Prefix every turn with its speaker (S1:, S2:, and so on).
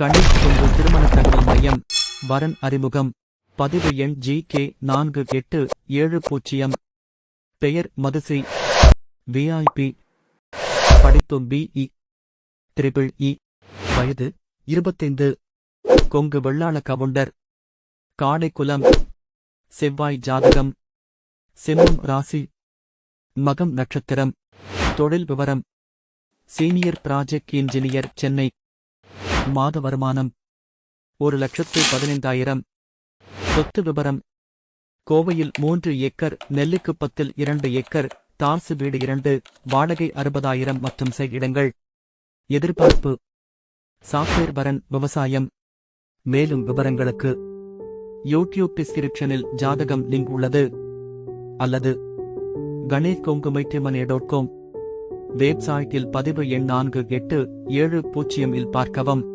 S1: கணேஷ் கொங்கு திருமண தகவல் மையம் வரன் அறிமுகம் பதிவு எண் ஜி கே நான்கு எட்டு ஏழு பூஜ்ஜியம். பெயர் மதுசி. விஐபி படிப்பு பிஇ திரிபிள் இ. வயது இருபத்தைந்து. கொங்கு வெள்ளாள கவுண்டர். காடைக்குலம் செவ்வாய் ஜாதகம். சிம்மம் ராசி. மகம் நட்சத்திரம். தொழில் விவரம். Senior project engineer Chennai. மாத வருமானம் ஒரு லட்சத்து பதினைந்தாயிரம். சொத்து விபரம். கோவையில் மூன்று ஏக்கர் நெல்லுக்கு பத்தில் இரண்டு ஏக்கர் தார்சு வீடு இரண்டு வாடகை அறுபதாயிரம் மற்றும் செ இடங்கள். எதிர்பார்ப்பு. சாஃப்ட்வேர் வரன் விவசாயம். மேலும் விவரங்களுக்கு. யூடியூப் டிஸ்கிரிப்ஷனில் ஜாதகம் லிங்க் உள்ளது. அல்லது கணேஷ் கொங்குமைட்டிமனே டாட் காம். வெப்சைட்டில் பதிவு எண் நான்கு எட்டு ஏழு பூஜ்ஜியம் இல் பார்க்கவும்.